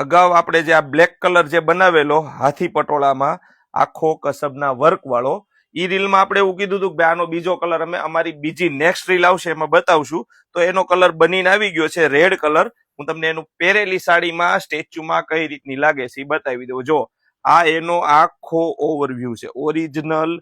અગાઉ આપણે જે આ બ્લેક કલર જે બનાવેલો હાથી પટોળામાં, આખો કસબના વર્ક વાળો ઈ રીલમાં આપણે એવું કીધું હતું કે આનો બીજો કલર અમે, અમારી બીજી નેક્સ્ટ રીલ આવશે, એમાં બતાવશું. તો એનો કલર બનીને આવી ગયો છે રેડ કલર હું તમને એનું પહેરેલી સાડીમાં, સ્ટેચ્યુમાં કઈ રીતની લાગે છે એ બતાવી દઉં. જો, આ એનો આખો ઓવરવ્યૂ છે. ઓરિજિનલ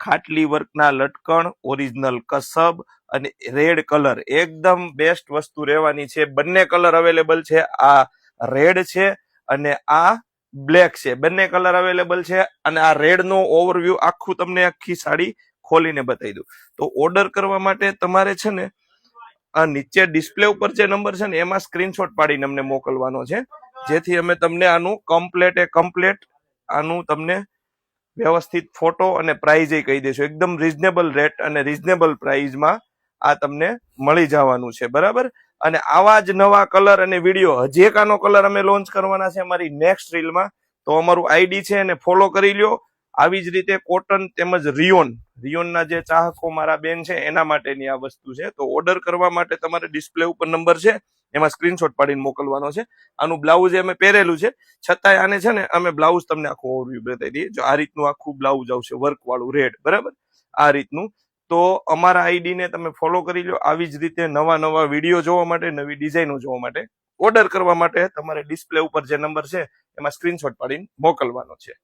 ખાટલી વર્કના લટકણ ઓરિજિનલ કસબ અને રેડ કલર એકદમ બેસ્ટ વસ્તુ રહેવાની છે. બંને કલર અવેલેબલ છે. આ રેડ છે અને આ બ્લેક છે. બંને કલર અવેલેબલ છે અને આ રેડ નો ઓવરવ્યૂ આખું તમને આખી સાડી ખોલીને બતાવી દઉં. તો ઓર્ડર કરવા માટે તમારે છે ને, આ નીચે ડિસ્પ્લે ઉપર જે નંબર છે ને, એમાં સ્ક્રીનશોટ પાડીને અમને મોકલવાનો છે. જેથી અમે તમને આનું કમ્પ્લેટ એ કમ્પ્લેટ આનું તમને વ્યવસ્થિત ફોટો અને પ્રાઇઝ એ કહી દઈશું. એકદમ રિઝનેબલ રેટ અને રિઝનેબલ પ્રાઇઝમાં આ તમને મળી જવાનું છે. બરાબર? અને આવા જ નવા કલર અને વીડિયો, હજે કાનો કલર અમે લોન્ચ કરવાના છે અમારી નેક્સ્ટ રીલમાં તો અમારું આઈડી છે એને ફોલો કરી લ્યો. આવી જ રીતે કોટન તેમજ રિયોન રિયોનના જે ચાહકો મારા બેન છે, એના માટેની આ વસ્તુ છે. તો ઓર્ડર કરવા માટે તમારે ડિસ્પ્લે ઉપર નંબર છે, એમાં સ્ક્રીનશોટ પાડીને મોકલવાનો છે. આનું બ્લાઉઝ અમે પહેરેલું છે. છતાંય આને છે ને, અમે બ્લાઉઝ તમને આખું ઓવરવ્યુ બતાવી દઈએ. જો આ રીતનું આખું બ્લાઉઝ આવશે વર્કવાળું રેડ બરાબર? આ રીતનું તો અમારા આઈડી ને તમે ફોલો કરી લો આવી જ રીતે નવા નવા વીડિયો જોવા માટે, નવી ડિઝાઇનો જોવા માટે. ઓર્ડર કરવા માટે તમારે ડિસ્પ્લે ઉપર જે નંબર છે, એમાં સ્ક્રીનશોટ પાડીને મોકલવાનો છે.